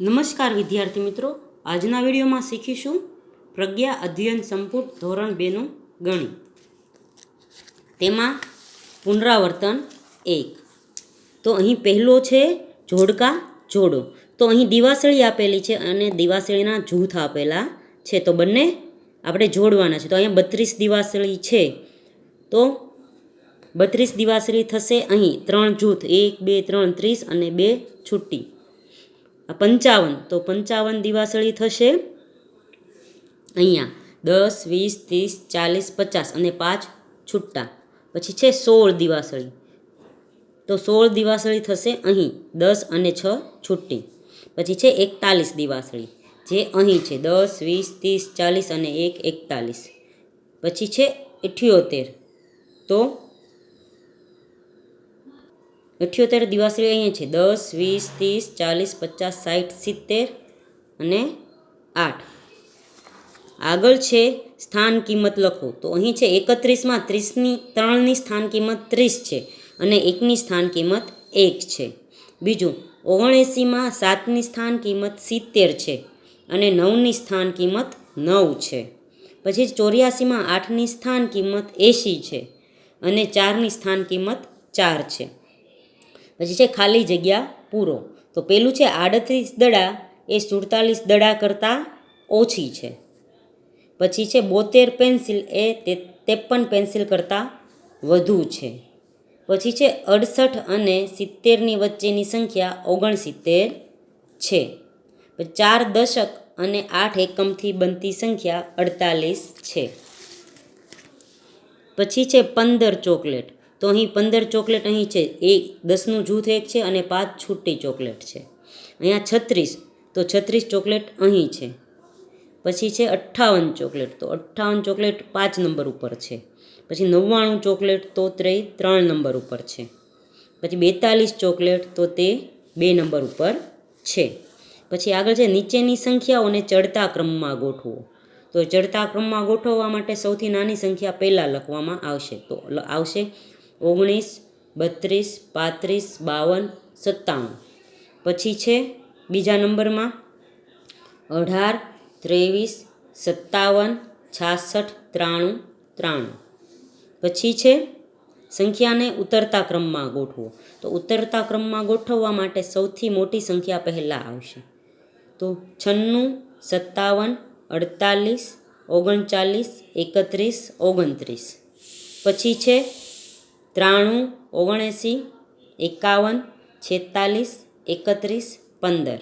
નમસ્કાર વિદ્યાર્થી મિત્રો. આજના વિડીયોમાં શીખીશું પ્રજ્ઞા અધ્યયન સંપૂર્ણ ધોરણ બેનું ગણિત. તેમાં પુનરાવર્તન એક. તો અહીં પહેલો છે જોડકા જોડો. તો અહીં દિવાસળી આપેલી છે અને દિવાસળીના જૂથ આપેલા છે. તો બંને આપણે જોડવાના છે. તો અહીંયા બત્રીસ દિવાસળી છે. તો બત્રીસ દિવાસળી થશે અહીં. ત્રણ જૂથ. એક, બે, ત્રણ, ત્રીસ અને બે છુટ્ટી આ પંચાવન. તો પંચાવન દિવાસળી થશે અહીંયા. દસ, વીસ, ત્રીસ, ચાલીસ, પચાસ અને પાંચ છૂટા. પછી છે સોળ દિવાસળી. તો સોળ દિવાસળી થશે અહીં. દસ અને છ છુટ્ટી પછી છે એકતાલીસ દિવાસળી. જે અહીં છે. દસ, વીસ, ત્રીસ, ચાલીસ અને એક એકતાલીસ. પછી છે અઠ્યોતેર. તો અઠ્યોતેર દિવાસળી અહીંયા છે. દસ, વીસ, ત્રીસ, ચાલીસ, પચાસ સાઠ સિત્તેર અને આઠ. આગળ છે સ્થાન કિંમત લખો. તો અહીં છે એકત્રીસમાં ત્રીસની, ત્રણની સ્થાન કિંમત ત્રીસ છે અને એકની સ્થાન કિંમત એક છે. બીજું, ઓગણએંસીમાં સાતની સ્થાન કિંમત સિત્તેર છે અને નવની સ્થાન કિંમત નવ છે. પછી ચોર્યાસીમાં આઠની સ્થાન કિંમત એંશી છે અને ચારની સ્થાન કિંમત ચાર છે. પછી છે ખાલી જગ્યા પૂરો. તો પેલું છે આડત્રીસ દડા, એ સુડતાલીસ દડા કરતાં ઓછી છે. પછી છે બોતેર પેન્સિલ, એ ત્રેપન પેન્સિલ કરતાં વધુ છે. પછી છે અડસઠ અને સિત્તેરની વચ્ચેની સંખ્યા ઓગણસિત્તેર છે. ચાર દશક અને આઠ એકમથી બનતી સંખ્યા અડતાલીસ છે. પછી છે પંદર ચોકલેટ. તો અહીં પંદર ચોકલેટ અહીં છે. એક દસનું જૂથ એક છે અને પાંચ છૂટી ચોકલેટ છે. અહીંયા છત્રીસ, તો છત્રીસ ચોકલેટ અહીં છે. પછી છે અઠ્ઠાવન ચોકલેટ, તો અઠ્ઠાવન ચોકલેટ પાંચ નંબર ઉપર છે. પછી નવ્વાણું ચોકલેટ, તો તે ત્રણ નંબર ઉપર છે. પછી બેતાલીસ ચોકલેટ, તો તે બે નંબર ઉપર છે. પછી આગળ છે નીચેની સંખ્યાઓને ચડતા ક્રમમાં ગોઠવો. તો ચડતા ક્રમમાં ગોઠવવા માટે સૌથી નાની સંખ્યા પહેલાં લખવામાં આવશે. તો આવશે ઓગણીસ, બત્રીસ, પાંત્રીસ, બાવન, સત્તાણું. પછી છે બીજા નંબરમાં અઢાર, ત્રેવીસ, સત્તાવન, છાસઠ, ત્રાણું ત્રાણું. પછી છે સંખ્યાને ઉતરતા ક્રમમાં ગોઠવો. તો ઉતરતા ક્રમમાં ગોઠવવા માટે સૌથી મોટી સંખ્યા પહેલાં આવશે. તો છન્નું, સત્તાવન, અડતાલીસ, ઓગણચાલીસ, એકત્રીસ, ઓગણત્રીસ. પછી છે ત્રાણું ઓગણએંસી એકાવન, છેતાલીસ, એકત્રીસ, પંદર.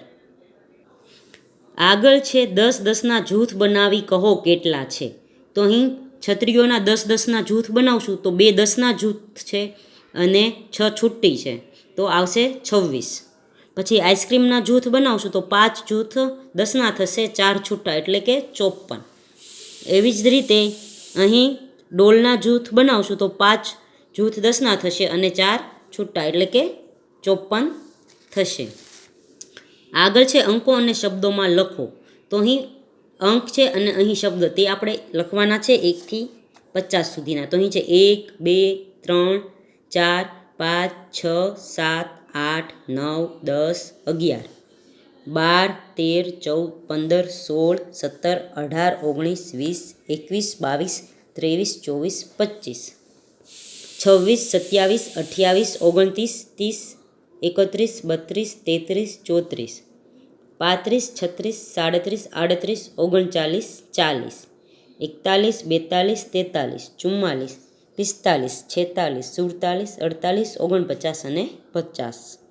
આગળ છે દસ દસના જૂથ બનાવી કહો કેટલા છે? તો અહીં છત્રીઓના દસ દસના જૂથ બનાવશું, તો બે દસના જૂથ છે અને છ છુટ્ટી છે, તો આવશે છવ્વીસ. પછી આઈસ્ક્રીમના જૂથ બનાવશું, તો પાંચ જૂથ દસના થશે, ચાર છૂટા, એટલે કે ચોપન. એવી જ રીતે અહીં ડોલના જૂથ બનાવશું, તો પાંચ જૂથ દસના થશે અને ચાર છૂટા, એટલે કે ચોપન થશે. આગળ છે અંકો અને શબ્દોમાં લખો. તો અહીં અંક છે અને અહીં શબ્દ, તે આપણે લખવાના છે એકથી પચાસ સુધીના. તો અહીં છે એક, બે, ત્રણ, ચાર, પાંચ, છ, સાત, આઠ, નવ, દસ, અગિયાર. બાર, તેર, ચૌદ, પંદર, સોળ, સત્તર, અઢાર, ઓગણીસ, વીસ, એકવીસ, બાવીસ, ત્રેવીસ, ચોવીસ, પચીસ. છવ્વીસ, સત્યાવીસ, અઠ્યાવીસ, ઓગણત્રીસ, ત્રીસ, એકત્રીસ, બત્રીસ, તેત્રીસ, ચોત્રીસ. પાંત્રીસ, છત્રીસ, સાડત્રીસ, આડત્રીસ, ઓગણચાલીસ, ચાલીસ. એકતાલીસ, બેતાલીસ, તેતાલીસ, ચુમ્માલીસ, પિસ્તાલીસ, છેતાલીસ, સુડતાલીસ, અડતાલીસ, ઓગણપચાસ અને પચાસ.